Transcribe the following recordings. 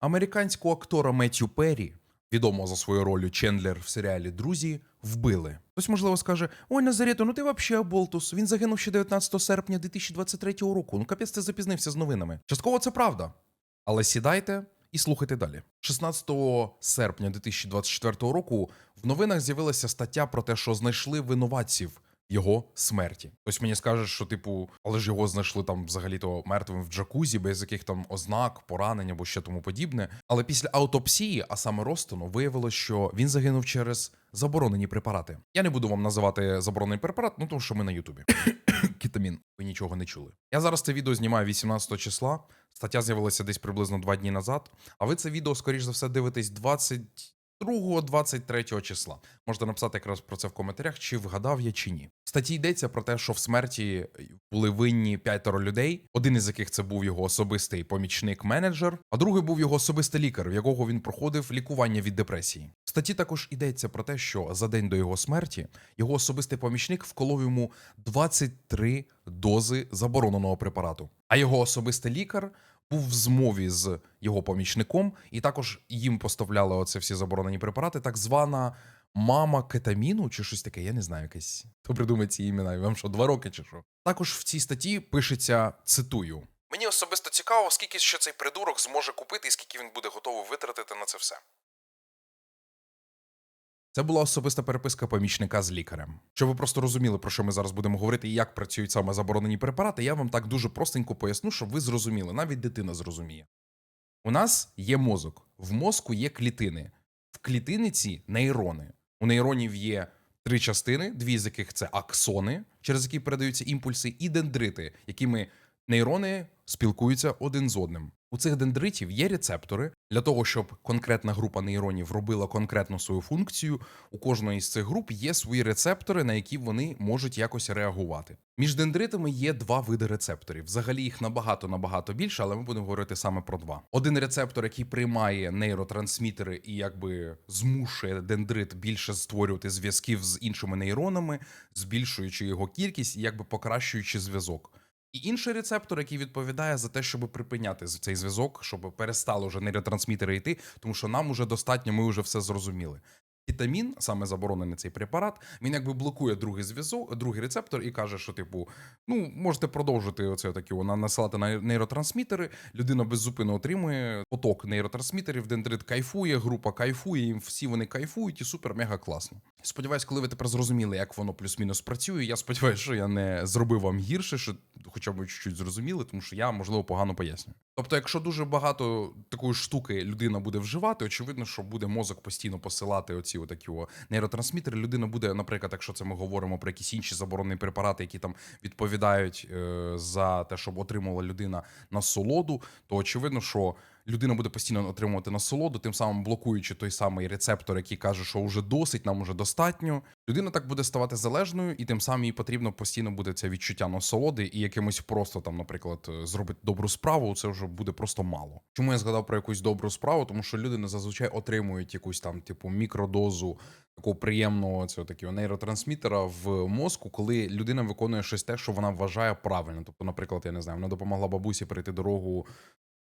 Американського актора Меттю Перрі, відомого за свою роль Чендлер в серіалі Друзі, вбили. Хтось, можливо, скаже: Ой, Назарето, ну ти вообще оболтус. Він загинув ще 19 серпня 2023 року. Ну капець ти запізнився з новинами. Частково це правда. Але сідайте і слухайте далі. 16 серпня 2024 року в новинах з'явилася стаття про те, що знайшли винуватців його смерті. Хтось мені скаже, що типу, але ж його знайшли там взагалі-то мертвим в джакузі, без яких там ознак, поранень або ще тому подібне. Але після аутопсії, а саме розтину, виявилось, що він загинув через заборонені препарати. Я не буду вам називати заборонений препарат, ну тому що ми на Ютубі. Кетамін. Ви нічого не чули. Я зараз це відео знімаю 18 числа. Стаття з'явилася десь приблизно два дні назад. А ви це відео, скоріш за все, дивитесь 22-23 числа. Можете написати якраз про це в коментарях, чи вгадав я чи ні. В статті йдеться про те, що в смерті були винні п'ятеро людей, один із яких це був його особистий помічник-менеджер, а другий був його особистий лікар, в якого він проходив лікування від депресії. В статті також йдеться про те, що за день до його смерті його особистий помічник вколов йому 23 дози забороненого препарату. А його особистий лікар був в змові з його помічником, і також їм поставляли оце всі заборонені препарати, так звана мама кетаміну чи щось таке, я не знаю, якесь. Хто придумає ці імена? Вам що, два роки чи що? Також в цій статті пишеться цитую. Мені особисто цікаво, скільки ще цей придурок зможе купити і скільки він буде готовий витратити на це все. Це була особиста переписка помічника з лікарем. Щоб ви просто розуміли, про що ми зараз будемо говорити і як працюють саме заборонені препарати, я вам так дуже простенько поясню, щоб ви зрозуміли, навіть дитина зрозуміє. У нас є мозок, в мозку є клітини. В клітиниці нейрони. У нейронів є три частини, дві з яких це аксони, через які передаються імпульси, і дендрити, якими нейрони спілкуються один з одним. У цих дендритів є рецептори для того, щоб конкретна група нейронів робила конкретну свою функцію. У кожної з цих груп є свої рецептори, на які вони можуть якось реагувати. Між дендритами є два види рецепторів. Взагалі їх набагато набагато більше, але ми будемо говорити саме про два. Один рецептор, який приймає нейротрансмітери і якби змушує дендрит більше створювати зв'язків з іншими нейронами, збільшуючи його кількість і якби покращуючи зв'язок. І інший рецептор, який відповідає за те, щоб припиняти цей зв'язок, щоб перестали вже нейротрансмітери йти, тому що нам уже достатньо, ми вже все зрозуміли. Вітамін, саме заборонений цей препарат, він якби блокує другий зв'язок, другий рецептор і каже, що типу, ну можете продовжити оце такі насилати на нейротрансмітери. Людина беззупинно отримує поток нейротрансмітерів, дендрит кайфує, група кайфує, їм всі вони кайфують і супер мега класно. Сподіваюсь, коли ви тепер зрозуміли, як воно плюс-мінус працює. Я сподіваюся, що я не зробив вам гірше, що хоча б чуть-чуть зрозуміли, тому що я можливо погано пояснюю. Тобто, якщо дуже багато такої штуки людина буде вживати, очевидно, що буде мозок постійно посилати оці отакі о нейротрансмітери. Людина буде, наприклад, якщо це ми говоримо про якісь інші заборонені препарати, які там відповідають е, за те, щоб отримувала людина насолоду, то очевидно, що людина буде постійно отримувати насолоду, тим самим блокуючи той самий рецептор, який каже, що вже досить, нам уже достатньо. Людина так буде ставати залежною, і тим самим їй потрібно постійно буде це відчуття насолоди і якимось просто там, наприклад, е, зробити добру справу. Це вже буде просто мало. Чому я згадав про якусь добру справу? Тому що люди не зазвичай отримують якусь там, типу, мікродозу такого приємного цього такого нейротрансмітера в мозку, коли людина виконує щось те, що вона вважає правильно. Тобто, наприклад, я не знаю, вона допомогла бабусі перейти дорогу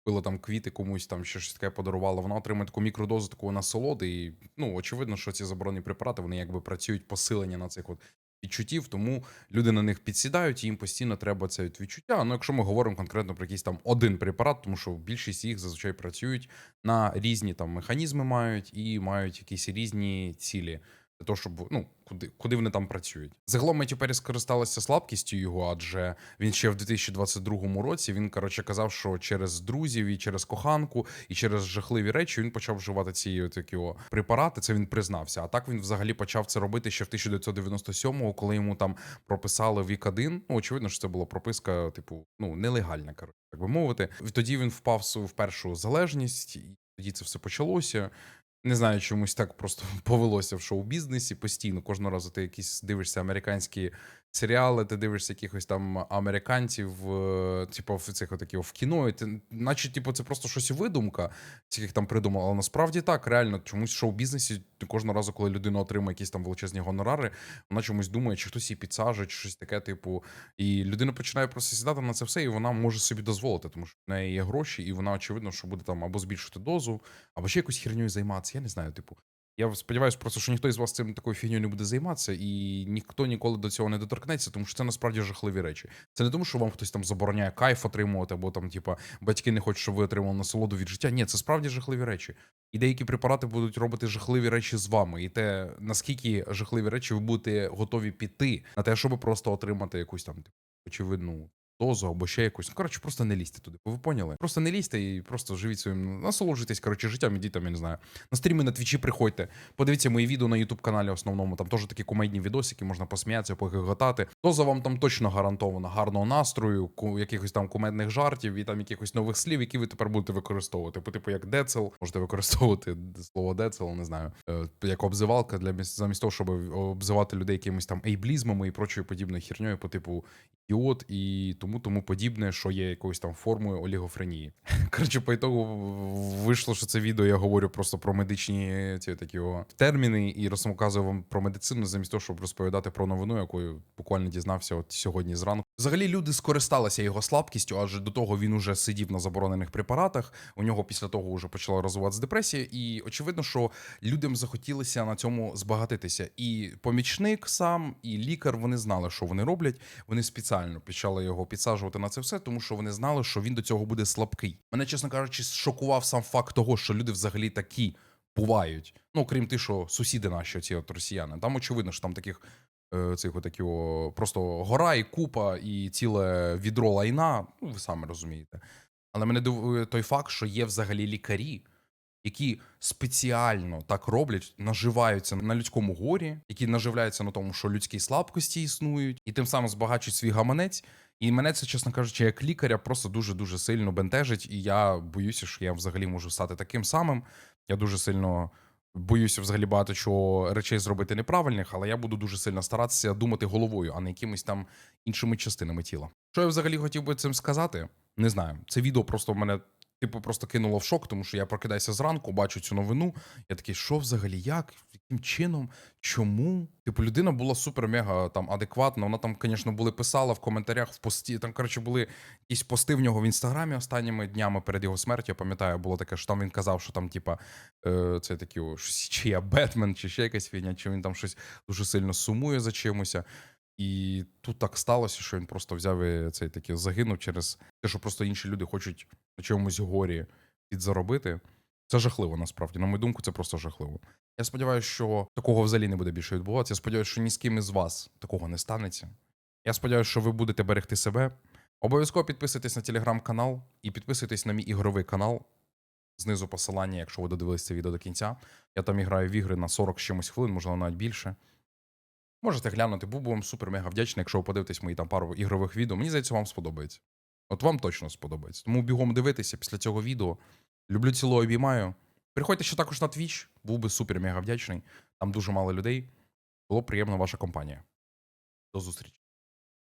купила там квіти комусь, там ще щось таке подарувала, вона отримує таку мікродозу такої насолоди. І ну очевидно, що ці заборонені препарати вони якби працюють посилення на цих от відчуттів, тому люди на них підсідають, і їм постійно треба це відчуття. Ну, якщо ми говоримо конкретно про якийсь там один препарат, тому що більшість їх зазвичай працюють на різні там механізми, мають і мають якісь різні цілі. Того, щоб ну куди куди вони там працюють. Загалом Меттю Перрі скористалася слабкістю його, адже він ще в 2022 році він коротше казав, що через друзів і через коханку, і через жахливі речі він почав вживати ці такі препарати. Це він признався. А так він взагалі почав це робити ще в 1997-му, коли йому там прописали вік-1. Ну очевидно, що це була прописка, типу, ну нелегальна, коротше, так би мовити. Тоді він впав в першу залежність, і тоді це все почалося. Не знаю, чомусь так просто повелося в шоу-бізнесі постійно. Кожного разу ти якісь дивишся американські серіали, ти дивишся якихось там американців, типу, в цих отаких в кіно, і ти, наче, типу, це просто щось видумка, яких там придумали. Але насправді так, реально, чомусь в шоу-бізнесі кожного разу, коли людина отримує якісь там величезні гонорари, вона чомусь думає, чи хтось її підсажує, чи щось таке, типу. І людина починає просто сідати на це все, і вона може собі дозволити, тому що в неї є гроші, і вона очевидно, що буде там або збільшити дозу, або ще якусь херню займатися. Я не знаю, типу. Я сподіваюся, просто що ніхто із вас цим такою фігньою не буде займатися, і ніхто ніколи до цього не доторкнеться, тому що це насправді жахливі речі. Це не тому, що вам хтось там забороняє кайф отримувати, або там, типа, батьки не хочуть, щоб ви отримали насолоду від життя. Ні, це справді жахливі речі. І деякі препарати будуть робити жахливі речі з вами. І те, наскільки жахливі речі ви будете готові піти на те, щоб просто отримати якусь там типу, очевидну дозу або ще якусь. Ну, коротше, просто не лізьте туди. Ви поняли? Просто не лізьте і просто живіть своїм, насолоджуйтесь, коротше, життям, ідіть там, я не знаю. На стріми на твічі приходьте. Подивіться мої відео на Ютуб каналі основному. Там теж такі комедні відосики, можна посміятися, погиготати. Доза вам там точно гарантована гарного настрою, якихось там кумедних жартів і там якихось нових слів, які ви тепер будете використовувати. По типу як децел, можете використовувати слово децел, не знаю, е, як обзивалка для міс- замість того, щоб обзивати людей якимись там ейблізмами і прочою подібною херньою, по типу ідіот і тому тому подібне, що є якоюсь там формою олігофренії. Коротше, по ітогу вийшло, що це відео я говорю просто про медичні ці такі о, терміни і розказую вам про медицину, замість того, щоб розповідати про новину, якою буквально дізнався от сьогодні зранку. Взагалі люди скористалися його слабкістю, адже до того він уже сидів на заборонених препаратах. У нього після того вже почала розвиватися депресія, і очевидно, що людям захотілося на цьому збагатитися. І помічник сам, і лікар вони знали, що вони роблять. Вони спеціально почали його підсаджувати на це все, тому що вони знали, що він до цього буде слабкий. Мене, чесно кажучи, шокував сам факт того, що люди взагалі такі бувають. Ну, крім тих, що сусіди наші, ці от росіяни. Там очевидно, що там таких. е, Цих отакі просто гора і купа, і ціле відро лайна. Ну, ви самі розумієте. Але мене дивує той факт, що є взагалі лікарі, які спеціально так роблять, наживаються на людському горі, які наживляються на тому, що людські слабкості існують, і тим самим збагачують свій гаманець. І мене це, чесно кажучи, як лікаря, просто дуже дуже сильно бентежить. І я боюся, що я взагалі можу стати таким самим. Я дуже сильно боюся взагалі багато чого речей зробити неправильних, але я буду дуже сильно старатися думати головою, а не якимись там іншими частинами тіла. Що я взагалі хотів би цим сказати? Не знаю. Це відео просто в мене. Типу, просто кинуло в шок, тому що я прокидаюся зранку, бачу цю новину. Я такий, що взагалі, як, яким чином, чому? Типу, людина була супер-мега там адекватна. Вона там, звісно, були писала в коментарях, в пості. Там, коротше, були якісь пости в нього в інстаграмі останніми днями перед його смертю. Я пам'ятаю, було таке, що там він казав, що там, типа, е, це такі, о, чи я Бетмен, чи ще якась фігня, чи він там щось дуже сильно сумує за чимося. І тут так сталося, що він просто взяв і цей такий загинув через те, що просто інші люди хочуть на чомусь горі підзаробити. Це жахливо, насправді. На мою думку, це просто жахливо. Я сподіваюся, що такого взагалі не буде більше відбуватися. Я сподіваюся, що ні з ким із вас такого не станеться. Я сподіваюся, що ви будете берегти себе. Обов'язково підписуйтесь на телеграм-канал і підписуйтесь на мій ігровий канал. Знизу посилання, якщо ви додивились це відео до кінця. Я там граю в ігри на 40 з чимось хвилин, можливо, навіть більше. Можете глянути, був би вам супер мега вдячний, якщо ви подивитесь мої там пару ігрових відео. Мені здається, вам сподобається. От вам точно сподобається. Тому бігом дивитися після цього відео. Люблю ціло обіймаю. Приходьте ще також на Twitch, був би супер мега вдячний. Там дуже мало людей. Було приємно ваша компанія. До зустрічі.